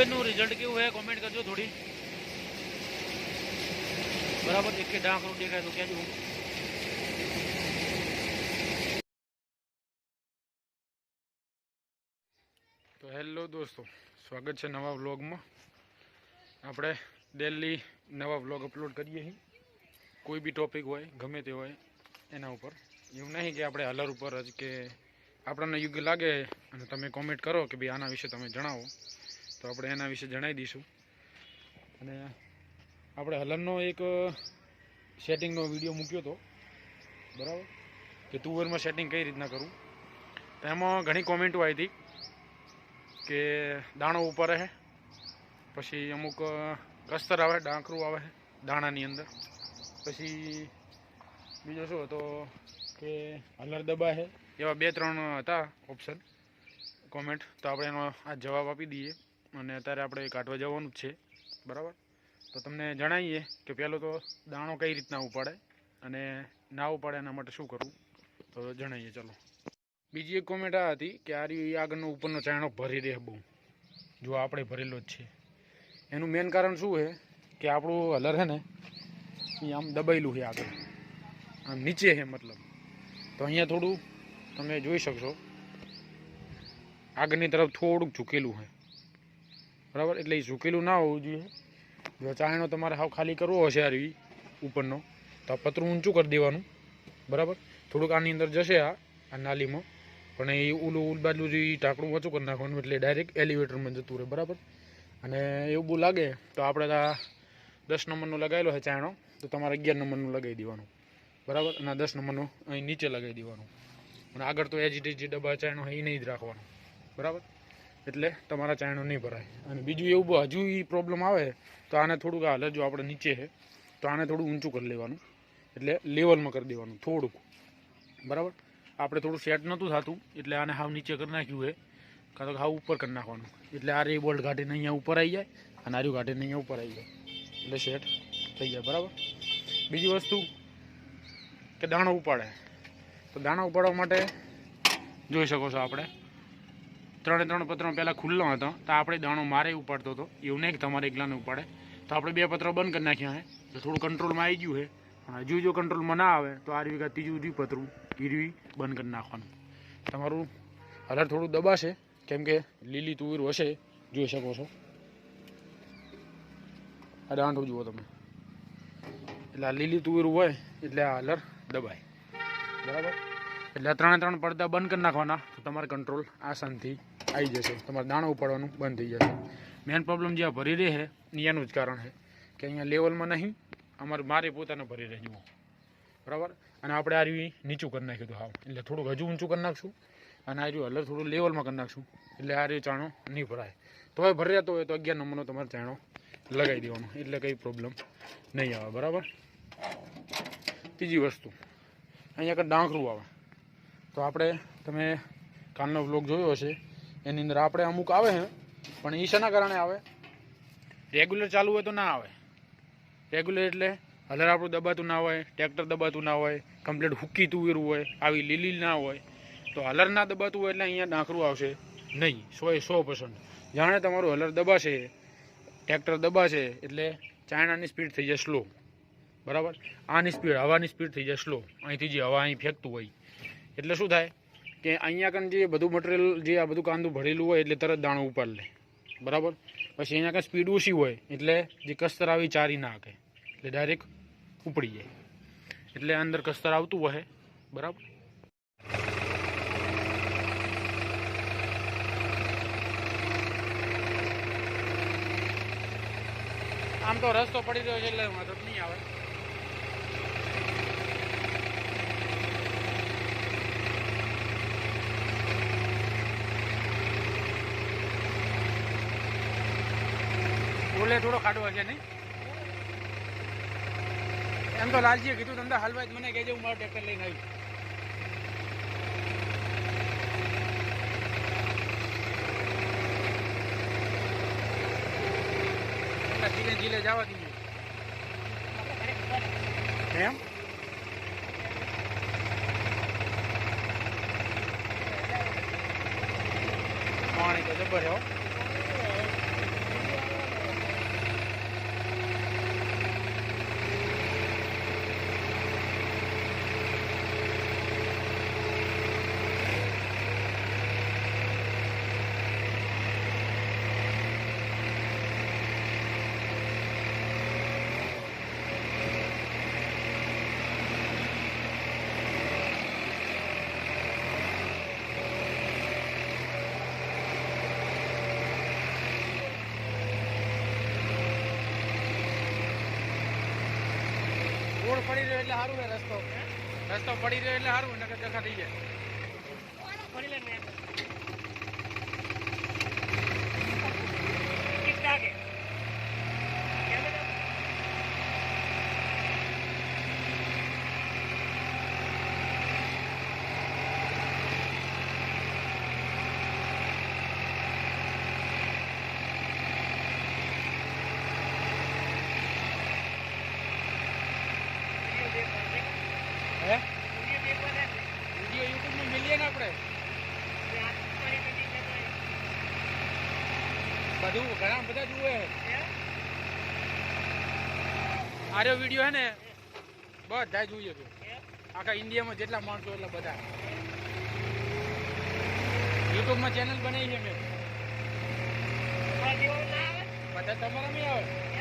તુવેરનું result કેવું છે comment કરજો થોડી બરાબર એક કે ડાંખરું દેખાય તો કહેજો તો હેલો દોસ્તો સ્વાગત છે નવા વ્લોગમાં આપણે ડેલી નવા વ્લોગ અપલોડ કરીએ છીએ કોઈ બી ટોપિક હોય ગમે તે હોય એના ઉપર એવું નહીં કે આપણે હલર ઉપર જ કે આપણને યોગ્ય લાગે અને તમે કોમેન્ટ કરો કે ભાઈ આના વિશે તમે જણાવો તો આપણે એના વિશે જણાવી દઈશું. અને આપણે હલરનો એક સેટિંગનો વીડિયો મૂક્યો હતો બરાબર? કે તુવેરમાં સેટિંગ કઈ રીતના કરવું તો એમાં ઘણી કોમેન્ટો આવી હતી કે દાણો ઉપર રહે, પછી અમુક કસ્તર આવે, ડાંકરું આવે દાણાની અંદર. પછી બીજો શું હતો કે હલર દબા છે એવા બે ત્રણ હતા ઓપ્શન કોમેન્ટ તો આપણે એનો આ જવાબ આપી દઈએ. અને અત્યારે આપણે કાઢવા જવાનું જ છે, બરાબર? તો તમને જણાવીએ કે પહેલું તો દાણો કઈ રીતના ઉપાડે અને ના ઉપાડે એના માટે શું કરવું? તો જણાવીએ, ચલો. બીજી એક કોમેન્ટ આ હતી કે આ આગળનો ઉપરનો ચાયણો ભરી રહે બહુ. જો આપણે ભરેલો જ છે. એનું મેન કારણ શું છે કે આપણું હલર છે ને, એ આમ દબાયેલું છે આગળ. આમ નીચે છે મતલબ. તો અહીંયા થોડું તમે જોઈ શકશો. આગળની તરફ થોડુંક ઝૂકેલું છે. બરાબર? એટલે એ ઝૂકેલું ના હોવું જોઈએ. જો ચાયણો તમારે હાવ ખાલી કરવો હશે આવી ઉપરનો, તો આ પતરું ઊંચું કરી દેવાનું. બરાબર? થોડુંક આની અંદર જશે આ આ નાલીમાં. પણ એ ઓલું ઉલ બાજુ જે ટાંકણું ઓછું કરી નાખવાનું, એટલે ડાયરેક્ટ એલિવેટરમાં જતું રહે, બરાબર? અને એવું બહુ લાગે, તો આપણે આ દસ નંબરનો લગાવેલો છે ચાયણો તો તમારે અગિયાર નંબરનું લગાવી દેવાનું. બરાબર? અને આ દસ નંબરનું અહીં નીચે લગાવી દેવાનું. અને આગળ તો એજીટી જે ડબ્બા ચાયણો એ નહીં જ રાખવાનું. બરાબર? એટલે તમારા ચાયણો નહીં ભરાય. અને બીજું એવું હજુ એ પ્રોબ્લેમ આવે, તો આને થોડુંક હાલ જો આપણે નીચે છે, તો આને થોડું ઊંચું કરી લેવાનું. એટલે લેવલમાં કરી દેવાનું, થોડુંક. બરાબર? આપણે થોડું સેટ નહોતું થતું, એટલે આને હાવ નીચે કરી નાખ્યું છે. કાં તો હાવ ઉપર કરી નાખવાનું. એટલે આ રે બોલ્ટ ઘાટીને અહીંયા ઉપર આવી જાય, અને આર્યું ઘાટીને અહીંયા ઉપર આવી જાય. એટલે સેટ થઈ જાય, બરાબર? બીજી વસ્તુ કે દાણો ઉપાડે. તો દાણો ઉપાડવા માટે જોઈ શકો છો આપણે. ત્રણે ત્રણ પત્રો પહેલાં ખુલ્લો હતો. તો આપણે દાણો મારે ઉપાડતો હતો. એવું નહીં કે તમારે એકલાને ઉપાડે. તો આપણે બે પત્રો બંધ કરી નાખ્યા છે તો થોડું કંટ્રોલમાં આવી ગયું છે પણ હજુ જો કંટ્રોલમાં ના આવે, તો આ રીવી ત્રીજું રહ્યું પતરું. ગીરવી બંધ કરી નાખવાનું. તમારું હલર થોડું દબાશે. કેમ કે લીલી તુવેર હશે. જોઈ શકો છો. આ દાંઠું જુઓ તમે. એટલે આ લીલી તુવેર હોય, એટલે આ હલર દબાય. બરાબર? એટલે ત્રણે ત્રણ પડદા બંધ કરી નાખવાના. તો તમારે કંટ્રોલ આસાનથી આવી જશે. તમારે દાણો ઉપાડવાનું બંધ થઈ જશે. મેન પ્રોબ્લેમ જે આ ભરી રહે છે એનું જ કારણ છે કે અહીંયા લેવલમાં નહીં, અમારે મારે પોતાને ભરી રહે, જુઓ. બરાબર? અને આપણે આ રહ્યું નીચું કરી નાખ્યું હતું હાવ એટલે થોડુંક હજુ ઊંચું કરી નાખશું અને આ રહ્યું હલર થોડું લેવલમાં કરી નાખશું. એટલે આ રહ્યું ચાણો નહીં ભરાય. તો હવે ભરી રહેતો હોય તો અગિયાર નંબરનો તમારે ચાણો લગાવી દેવાનો. એટલે કંઈ પ્રોબ્લેમ નહીં આવે. બરાબર? ત્રીજી વસ્તુ. અહીંયા આગળ ડાંખરું આવે. તો આપણે તમે કાલનો વ્લોગ જોયો હશે. એની અંદર આપણે અમુક આવે છે પણ એ શેના કારણે આવે? રેગ્યુલર ચાલુ હોય તો ના આવે. રેગ્યુલર એટલે હલર આપણું દબાતું ના હોય ટ્રેક્ટર દબાતું ના હોય કમ્પ્લીટ હુકી તુવેરું હોય, આવી લીલી ના હોય. તો હલર ના દબાતું હોય એટલે અહીંયા ડાંખરું આવશે. નહીં, સો એ સો પર્સન્ટ જાણે તમારું હલર દબાશે ટ્રેક્ટર દબાશે, એટલે ચાયણાની સ્પીડ થઈ જાય સ્લો બરાબર? આની સ્પીડ હવાની સ્પીડ થઈ જાય સ્લો અહીંથી જે હવા અહીં ફેંકતું હોય. એટલે શું થાય? કે અહીંયા કન જે બધું મટીરિયલ જે આ બધું કાંદું ભરેલું હોય એટલે તરત દાણો ઉપાડ લે. બરાબર? પછી અહીંયા કાંઈ સ્પીડ ઓછી હોય એટલે જે કસ્તર આવી ચારી નાખે. એટલે ડાયરેક્ટ ઉપડી જાય. એટલે અંદર કસ્તર આવતું હોય બરાબર? આમ તો રસ્તો પડી રહ્યો છે એટલે વાંધો નહીં આવે. બોલે, થોડો ખાડો હશે નહીં? એમ તો લાલજીએ કીધું, તમને હલવાઈ મને કહેજો, હું મારો ટ્રેક્ટર લઈને આવી. ધીરે ધીરે જવા દઈએ એમ? પાણી તો જબર હો. થોડો પડી રહ્યો એટલે સારું ને રસ્તો. રસ્તો પડી રહ્યો એટલે સારું નકર જખા થઈ જાય. ફરી લે ને ઠીક લાગે કેમેરા વિડિયો દેખવા દે હે વિડિયો દેખવા દે વીડિયો યુટ્યુબમાં મિલીએ ને આપણે ને આ પાણી પીધી છે તો બધું ઘણા બધા જુએ હે આર્યો વીડિયો હે ને બધા જોઈએ હે આખા ઇન્ડિયામાં જેટલા માણસો એટલા બધા. યુટ્યુબમાં ચેનલ બનાવી છે મેં. બધા તમારા નહીં આવે.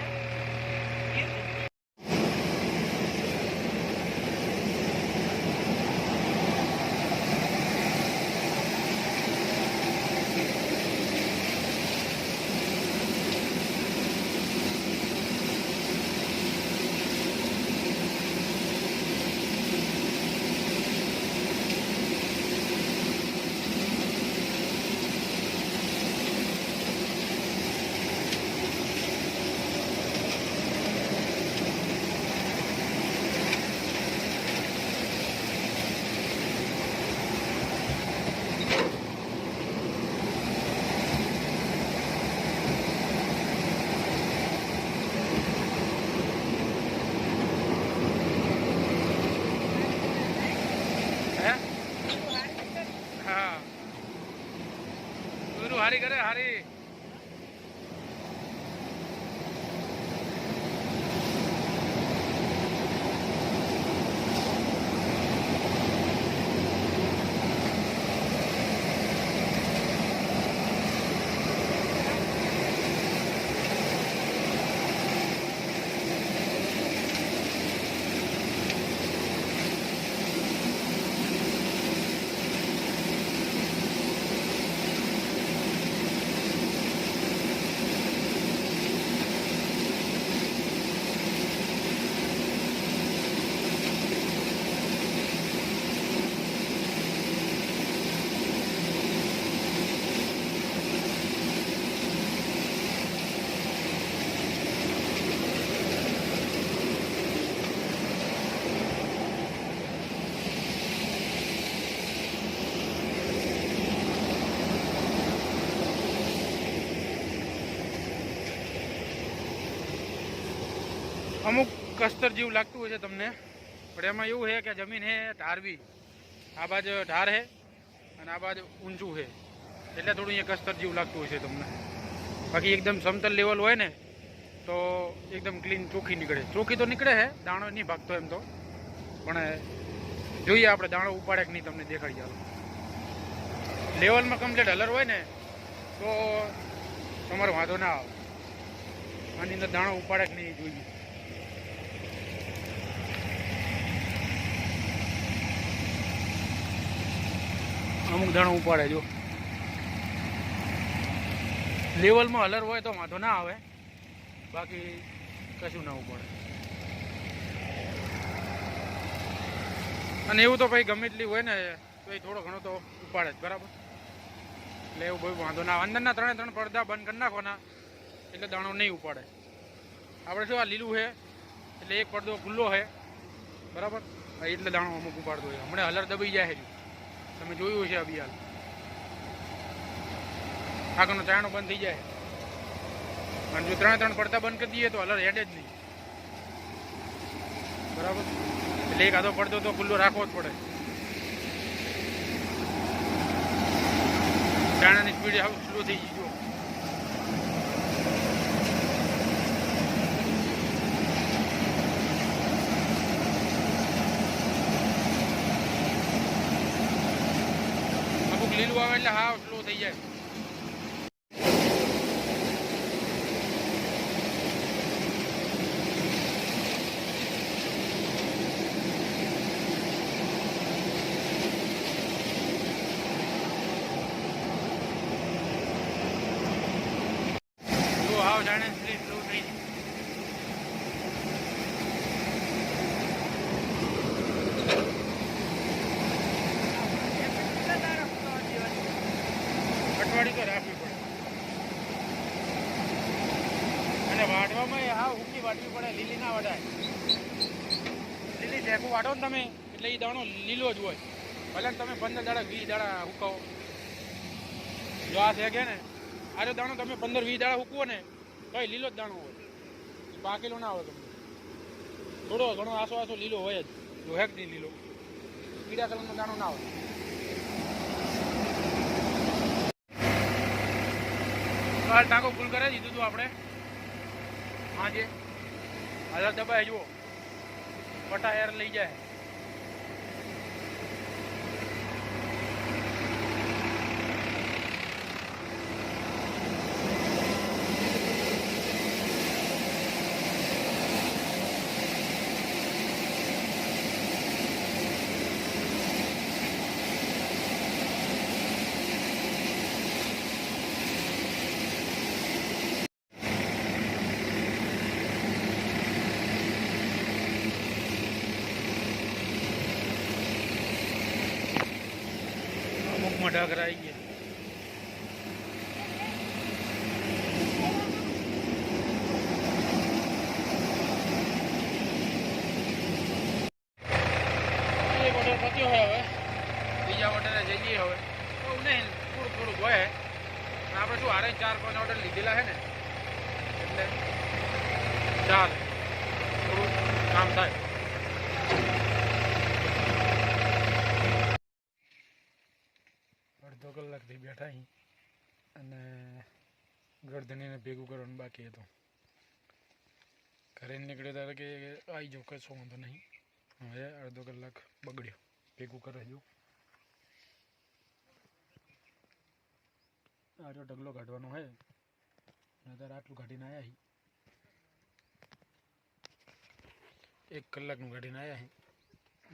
કસ્તર જેવું લાગતું હોય છે તમને. પણ એમાં એવું છે કે જમીન છે ઢારવી. આ બાજુ ઢાર છે અને આ બાજુ ઊંચું છે. એટલે થોડું અહીંયા કસ્તર જેવું લાગતું હોય છે તમને. બાકી એકદમ સમતલ લેવલ હોય ને, તો એકદમ ક્લીન ચોખ્ખી નીકળે. ચોખ્ખી તો નીકળે છે, દાણો નહીં ભાગતો એમ તો. પણ જોઈએ આપણે, દાણો ઉપાડે કે નહીં તમને દેખાડી ચાલો લેવલમાં કમ્પ્લીટ હલર હોય ને, તો તમારો વાંધો ના આવે. આની અંદર દાણો ઉપાડે કે નહીં જોઈએ. અમુક દાણો ઉપાડે જો. લેવલમાં હલર હોય તો વાંધો ના આવે. બાકી કશું ના ઉપાડે. અને એવું તો ભાઈ ગમે એટલી હોય ને, તો એ થોડો ઘણો તો ઉપાડે જ, બરાબર? એટલે એવું ભાઈ વાંધો ના અંદરના ત્રણે ત્રણ પડદા બંધ કરી નાખવાના, એટલે દાણો નહીં ઉપાડે. આપણે શું આ લીલું છે? એટલે એક પડદો ખુલ્લો છે. બરાબર? એટલે દાણો અમુક ઉપાડતો હોય. હમણાં હલર દબાઈ જાય છે. તમે જોયું છે આ બિયાલ આગળનો ચાણો બંધ થઈ જાય. અને જો ત્રણે ત્રણ પડતા બંધ કરી દઈએ તો અલર હેડે જ નહીં. બરાબર? એટલે એક આધો પડતો તો ખુલ્લો રાખવો જ પડે. ચાણાની સ્પીડ સ્લો થઈ ગઈ જો અમુક લીલું આવે એટલે હાવ સ્લો થઈ જાય જો હાવ જાણે સ્લો થઈ જાય હવામાં એ હાવ હુકી વાટવી પડે, લીલી ના વટાય લીલી ઢેકું વાટો ને તમે, એટલે એ દાણો લીલો જ હોય. ભલે તમે પંદર દાડા, વીસ દાડા હુકાવો. જો આ છે કે ને આરે દાણો તમે પંદર, વીસ દાડા હુકવો ને તો લીલો જ દાણો હોય. પાકેલો ના હોય તમને. થોડો ઘણો આસો આસો લીલો હોય જ. જો હેક નહીં લીલો. પીળા કલરનો દાણો ના હોય. ટાંકો ફૂલ કરે દીધું હતું આપણે. હા જે દબાઈ જુઓ. પટા એર લઈ જાય. અમુક ઢાકરા આવી ગયા. પત્યો હોય હવે. બીજા ઓર્ડરે જઈએ હવે. એવું નહીં થોડું થોડુંક હોય. આપણે શું હારે ચાર પાંચ ઓર્ડર લીધેલા છે ને? એટલે ચાલ. થોડું કામ થાય. કલાકથી બેઠા અહીં અને ગરધણીને ભેગું કરવાનું બાકી હતું. ઘરે નીકળ્યો ત્યારે કે આવી જાઓ કશો વાંધો નહીં. હવે અડધો કલાક બગડ્યો. ભેગું કરે જો આ જો ઢગલો કાઢવાનો હે નતર આટલું કાઢીને આવ્યા એક કલાકનું કાઢીને આવ્યા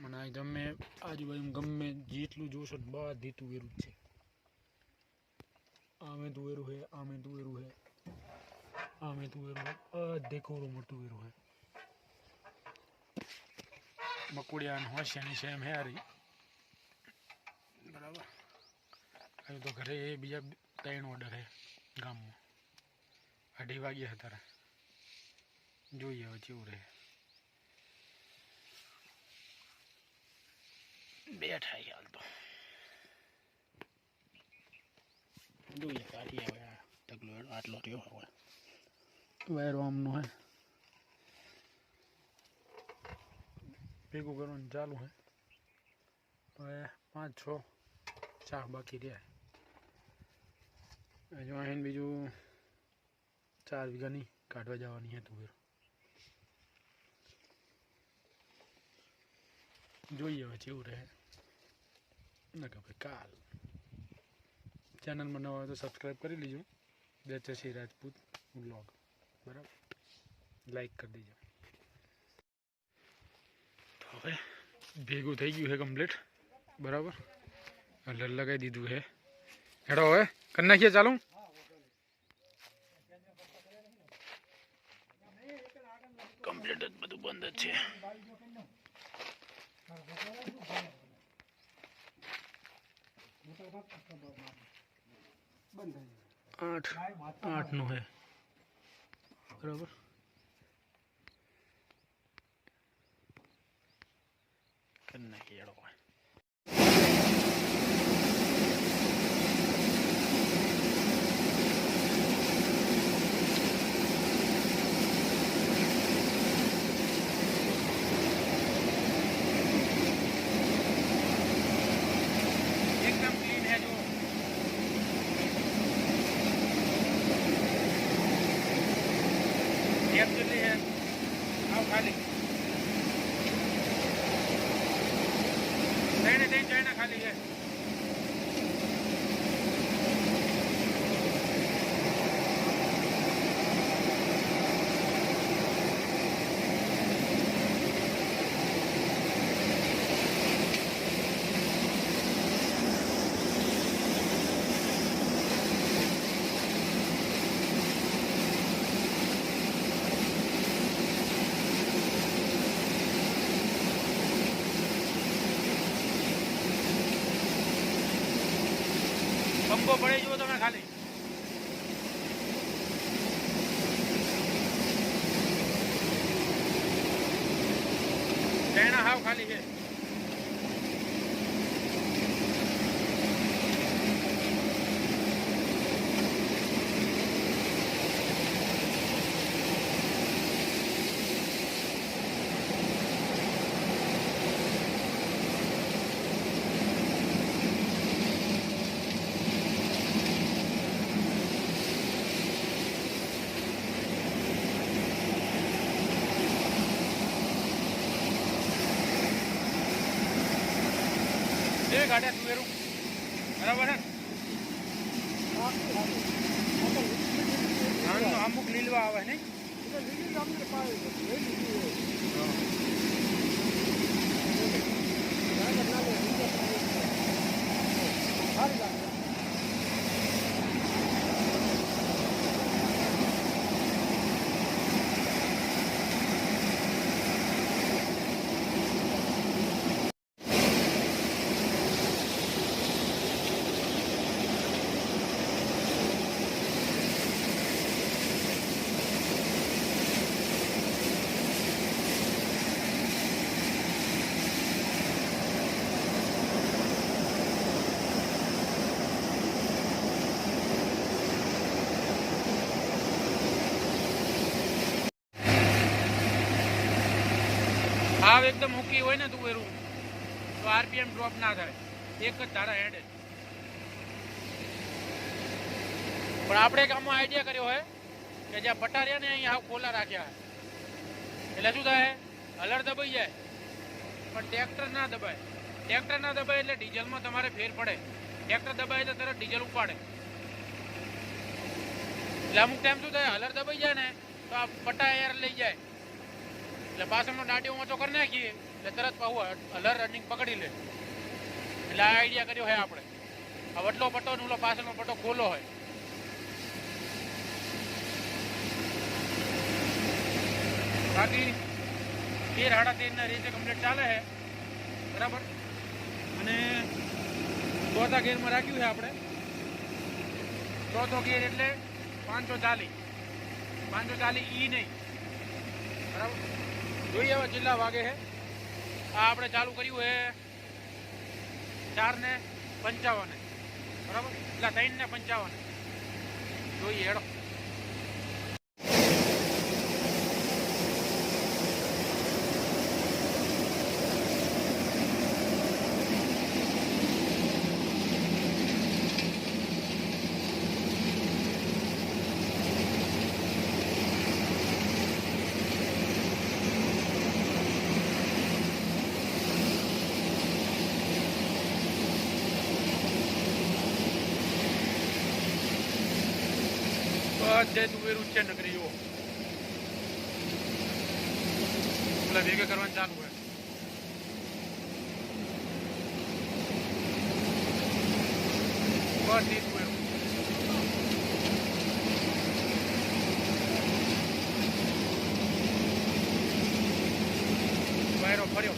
મને આ ગમે આજુબાજુ ગમે જેટલું જોશો ને બધી તુવેરું જ છે. આમે તુવેરું હે આમે તુવેરું હે આમે તુવેરું હે બધે કોરું મોટું વેરું હે મકુડિયાન હોશિયાની સેમ હે હારી બરાબર હજુ તો ઘરે એ બીજા ત્રણ ઓર્ડર હે ગામમાં અઢી વાગ્યા હતા જોઈએ હવે કેવું રહે બેઠા હાલ તો જોઈએ આ ઢગલો આટલો રહ્યો હવે. વાયરો આમનો હે. ભેગું કરવાનું ચાલુ હે. હવે પાંચ છ ચાર બાકી રહ્યા હજુ અહીં બીજું ચાર વીઘાની કાઢવા જવાની હે તુવેર જોઈએ હવે જેવું રહે. ભાઈ કાલ. ચેનલમાં નવા હોય તો સબસ્ક્રાઈબ કરી લીજો બેચસી રાજપૂત વ્લોગ બરાબર લાઈક કરી દેજો તો હવે ભેગું થઈ ગયું છે કમ્પ્લીટ બરાબર એટલે લગાવી દીધું છે હેડો હવે કરી નાખીએ ચાલુ કમ્પ્લીટ જ બધું બંધ જ છે આઠ. આઠનું હે. બરાબર? કરી નાખીએ પંખો પડે જુઓ તમે ખાલી બાયણા હાવ ખાલી છે એ ગાડ્યા તુવેરું બરાબર હે અમુક લીલવા આવે નહીં? ભાવ એકદમ મૂકી હોય ને તુવેરું તો આરપીએમ ડ્રોપ ના થાય. એક જ ધારા હેડે પણ આપણે એક આમાં આઈડિયા કર્યો હોય કે જ્યાં પટારિયા ને અહીંયા ખોલા રાખ્યા એટલે શું થાય? હલર દબાઈ જાય. પણ ટ્રેક્ટર ના દબાય. ટ્રેક્ટર ના દબાય એટલે ડીઝલમાં તમારે ફેર પડે. ટ્રેક્ટર દબાય એટલે તરત ડીઝલ ઉપાડે. એટલે અમુક ટાઈમ શું થાય? હલર દબાઈ જાય ને, તો આ પટા એર લઈ જાય. એટલે પાછળનો દાંડીઓ ઊંચો કરી નાખીએ, એટલે તરત પાછું હલર રનિંગ પકડી લે. એટલે આ આઈડિયા કર્યો હોય આપણે. આ વટલો પટ્ટો ને ઓલો પાછળનો પટ્ટો ખોલો હોય બાકી તેર સાડા તેરના રેસે કમ્પ્લીટ ચાલે છે બરાબર? અને ચોથા ગેરમાં રાખ્યું છે આપણે. ચોથો ગેર એટલે પાંચસો ચાલીસ. પાંચસો ચાલીસ ઈ નહીં. બરાબર? હવે જિલ્લા વાગે છે. આ આપણે ચાલુ કર્યું છે ચાર ને પંચાવન. બરાબર? એટલે ત્રણ ને પંચાવન. જોઈએ હેડો. બધે તુવેરું છે નગરી જુઓ. પેલા ભેગા કરવાનું ચાલુ હોય. બધી તુવેરું વાયરો ફર્યો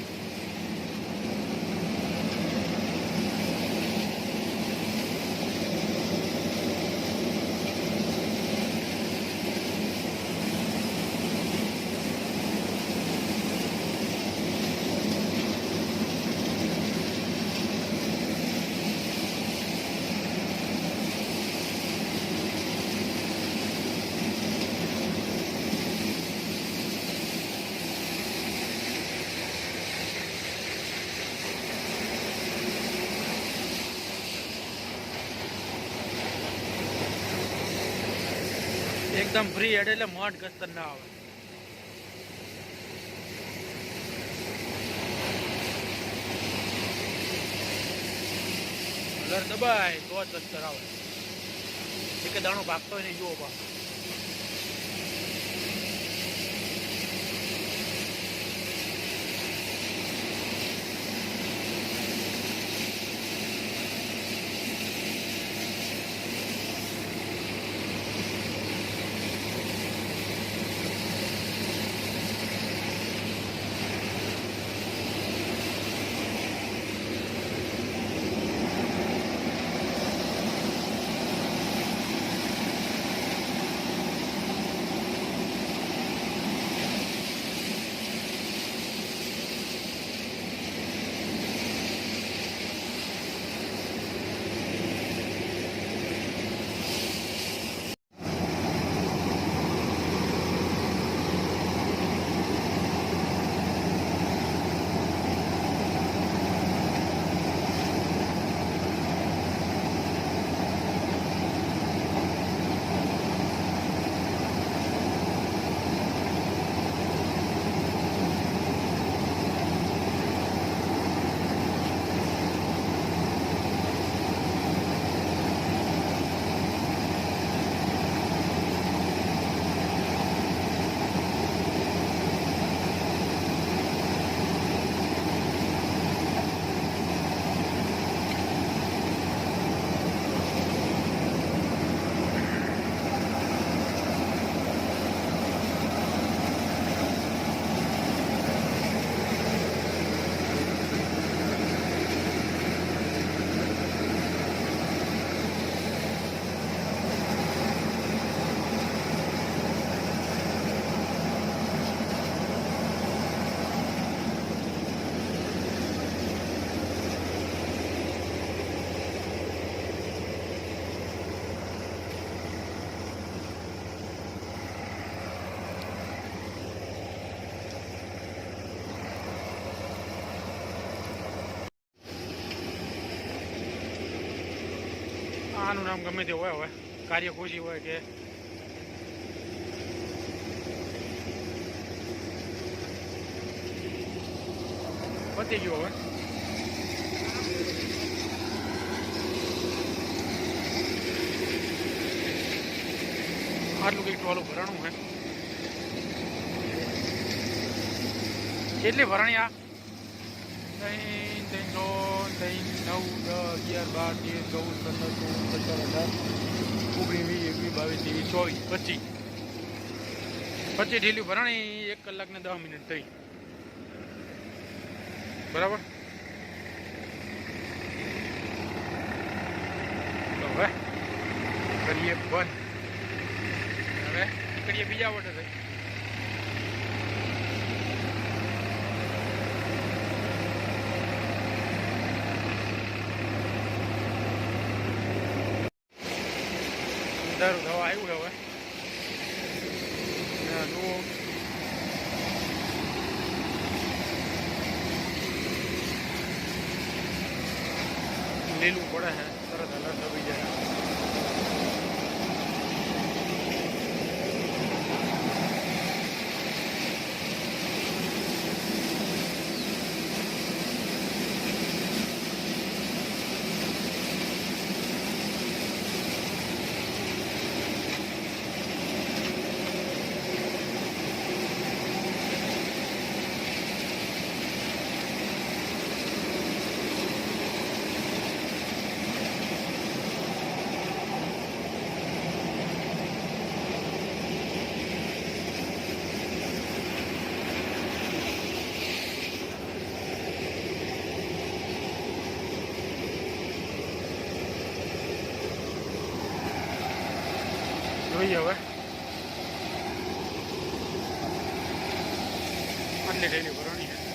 એકદમ ફ્રી હેડ એટલે મોટ કસ્તર ના આવે. કલર દબાય તો જ કસ્તર આવે. એક દાણો ભાગતો નહીં જુઓ બા આનું નામ ગમે તે હોય હવે. કાર્ય ખુશી હોય કે પતી ગયું હવે. આટલું કંઈક ટોલું ભરાણું હે. કેટલી ભરણી આ? ત્રણ ત્રણસો ત્રણ નવ દસ અગિયાર, બાર, તેર, ચૌદ પંદર સોળ સત્તર, અઢાર, ઓગણીસ, વીસ, એકવીસ, બાવીસ, ત્રેવીસ, ચોવીસ, પચીસ. પચીસ ઢીલી ભરાણી, એક કલાક ને દસ મિનિટ થઈ. બરાબર? તો હવે કરીએ બંધ. હવે નીકળીએ બીજા વોટર થઈ I will. જોઈએ હવે આટલી ડેલી ભરવાની છે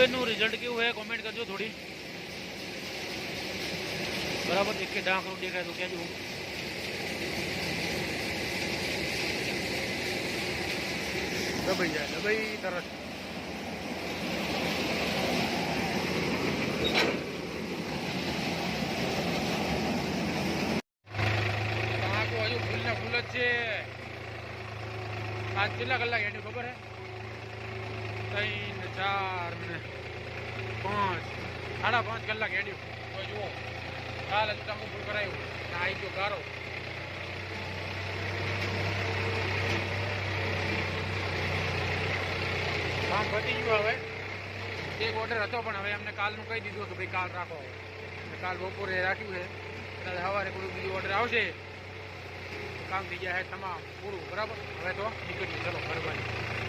તુવેરનું રિઝલ્ટ કેવું હોય કોમેન્ટ કરજો થોડી. બરાબર? એક કે ડાંકરું દેખાય તો કહેજો દબાઈ જાય દબાઈ તરત. ફૂલ ને ફૂલ જ છે. પાંચ કેટલા કલાક એની ખબર હે ત્રણ ને ચાર ને પાંચ સાડા પાંચ કલાક હેડ્યું તો જુઓ કાલ હજુ ટાંકો ફૂલ કરાયું. આવી ગયો ગારો. કામ પતી ગયું હવે. એક ઓર્ડર હતો, પણ હવે અમને કાલનું કહી દીધું કે ભાઈ, કાલ રાખો કાલ બપોરે રાખ્યું છે. કદાચ સવારે કોઈ બીજું ઓર્ડર આવશે કામ થઈ ગયા છે તમામ. પૂરું, બરાબર? હવે તો નીકળીએ ચલો મહેરબાની